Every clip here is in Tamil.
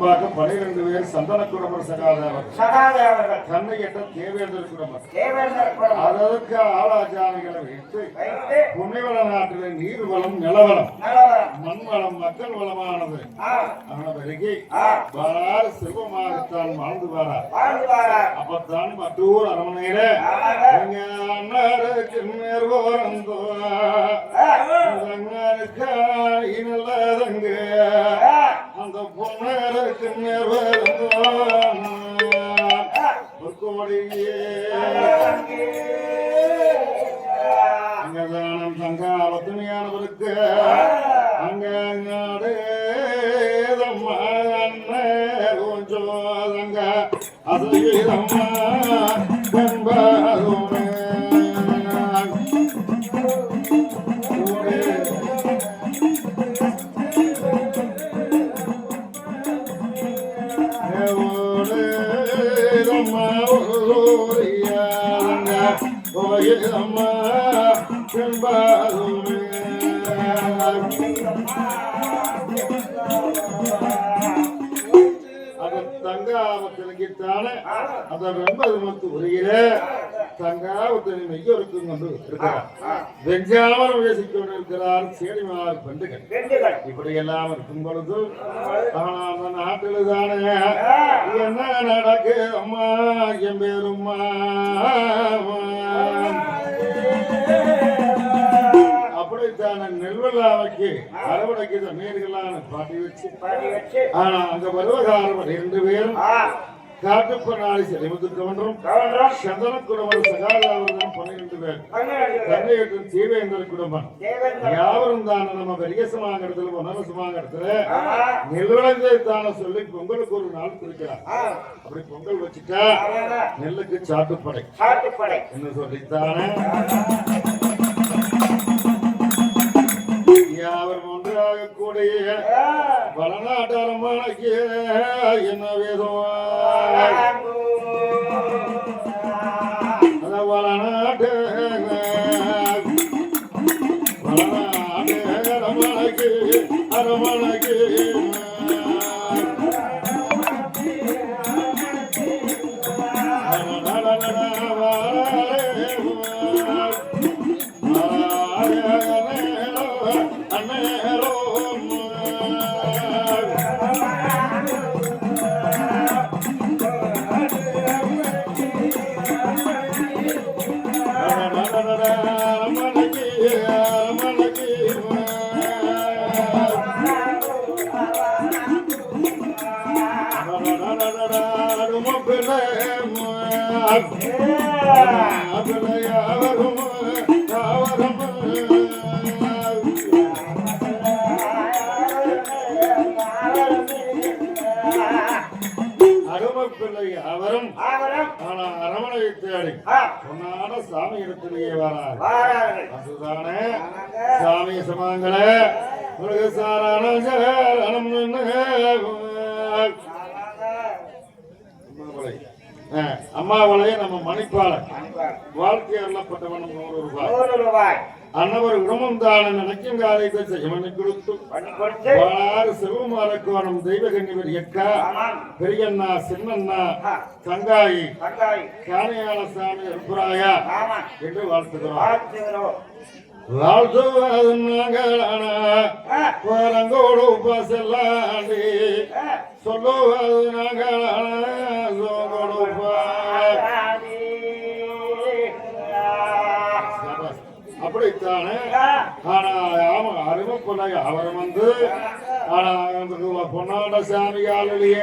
பனிரெண்டு பேர் சந்தன குடும்பம் சகாதேவர். சகாதேவர்கள். கண்ணை எட்ட தேவேந்தர் குடும்பம் தேவேந்தர் குடும்பம் அதற்கு ஆளாச்சாரிகளை வைத்து புன்னிவள நாட்டில் நீர் வளம் நிலவளம். மண் வளம் மக்கள் வளமானது. ஆ, வாரார் செல்வமாகத்தான் வாழ்ந்து வாரார். அப்பத்தான் மற்றூர் ஆ, நல்லதங்க. Amma, Amma, Amma, Amma, வெஞ்சாமல் உயசிக் கொண்டிருக்கிறார் சேடிமார் பெண்டுகள் பெண்டுகள் இப்படி எல்லாம் இருக்கும் பொழுது ஆனா அந்த நாட்டில் தானே. என்ன நடக்கு அம்மா என் பேரும்மா அறுவடைக்கு தண்ணீர்களான பாட்டி வச்சு. ஆனா பேரும். கவன்றும் கவர்னர் சந்தன குடும்பம் சகாதாவர்கள் பன்னிரண்டு பேர். தீவேந்தர் குடும்பம். யாவரும் தான நம்ம பெரிய சமாங்கடத்துல ஒன்னர சமாங்கடத்துல ஆமா. நெல்விளைஞ்சை தான சொல்லி பொங்கலுக்கு ஒரு நாள் குறிக்கிறார் அப்படி பொங்கல் வச்சுட்டா. நெல்லுக்கு சாட்டுப்படை. என்ன சொல்லித்தானே? யாவரும் ஒன்றாக கூடிய ஆ, வளநாட்டாரமானக்கு என்ன வேதம்? அருமப்பிள்ளை அவரும். ஆனா அரமனையை தேடி ஆ, சாமி இடத்திலேயே வரார் அதுதானே சாமி சமாங்களே முருகசாரணம் சரணம் அம்மாவளைய நம்ம மணிப்பாளர் அன்பார். வாழ்க்கை அருளப்பட்டவன் நூறு ரூபாய் நூறு ரூபாய் அன்னவர் குடும்பம் தான நினைக்கும் காரியத்தை செய்யமணி கொடுத்து வாழாறு செல்வமாரக்குவனம் தெய்வகன்னிவர் எக்கா. பெரியண்ணா சின்னண்ணா தங்காயி. காணியாள சாமி அற்புராயா ஆமாம். என்று வாழ்த்துகிறோம் வரங்கோடு பசல்லாண்டி ஆ, சொல்லுவது நாங்களான அப்படித்தானே? ஆனா ஆமா அருமப்பொண்ணை அவர் வந்து ஆனா அந்த பொன்னாண்ட சாமி ஆளுடைய.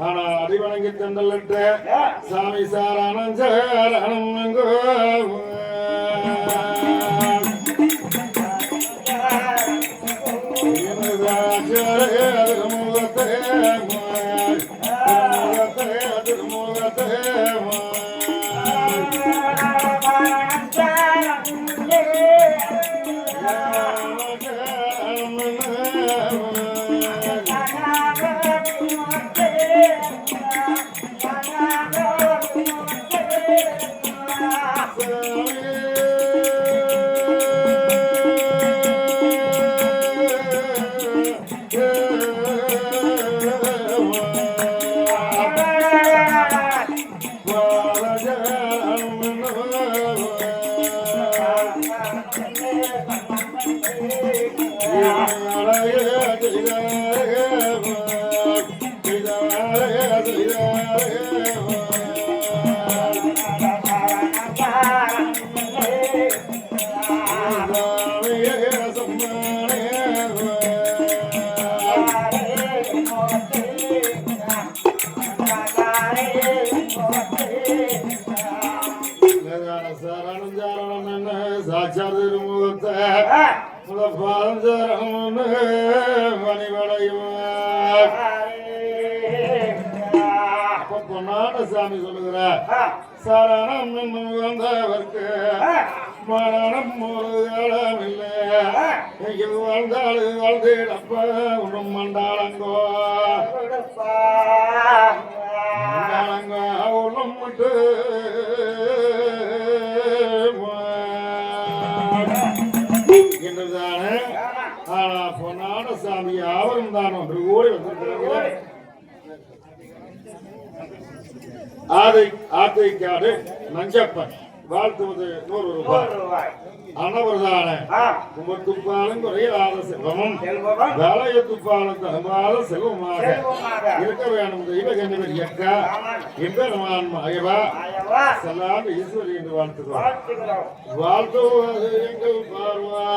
ஆனா அடிவணங்கி தண்டலிட்டு ஆ. சாமி சாரணம் சேரணம் சாட்சாத் திருமுகத்தை பாதம் சரணம் சாமி சொல்லுகிறார் சரணம் வந்தவர்க்கு மரணம் ஒரு காலம் இல்லை இங்கு வாழ்ந்தாள் வாழ்ந்தேடப்ப உன்னும் மண்டாளங்கோ. மண்டாளங்கோ உன்னும் விட்டு என்றுதானே? ஆனா பொன்னாட சாமி யாவரும் தான் ஒன்று ஓடி வந்திருக்கிறார்கள். ஆதை ஆத்தைக்காடு நஞ்சப்பன் வாழ்த்துவது நூறு ரூபாய். அனவர்தான குமத்துப்பாலும் குறையாத செல்வமும் வேலையத்துப்பாலும் தகுமாத செல்வமாக இருக்க வேண்டும் தெய்வ கண்ணிவர் இயக்கா எம்பெருமான் மகவா செல்லாம் ஈஸ்வரி என்று வாழ்த்துகிறோம். வாழ்த்துவது எங்கள் பார்வா.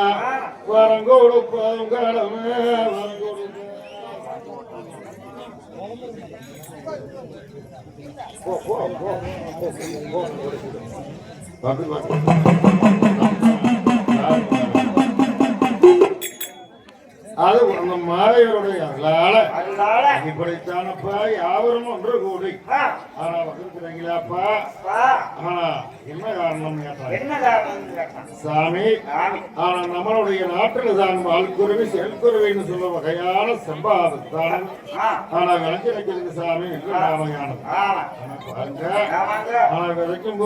போ, போ, போ, போ, போ, மாலையருடைய அருளால இப்படித்தானப்பா யாவரும் ஒன்று கூடி. ஆனா வந்திருக்கிறீங்களாப்பா ஆனா என்ன காரணம் சாமி ஆனா நம்மளுடைய நாட்டில் தான் வாழ்குருவி செயல்குருவின்னு சொல்ல வகையான சம்பாதத்தான் ஆனா விளைஞ்சிருக்கிறது சாமி என்று நாமையானது ஆனா பாருங்க. ஆனா விதைக்கும்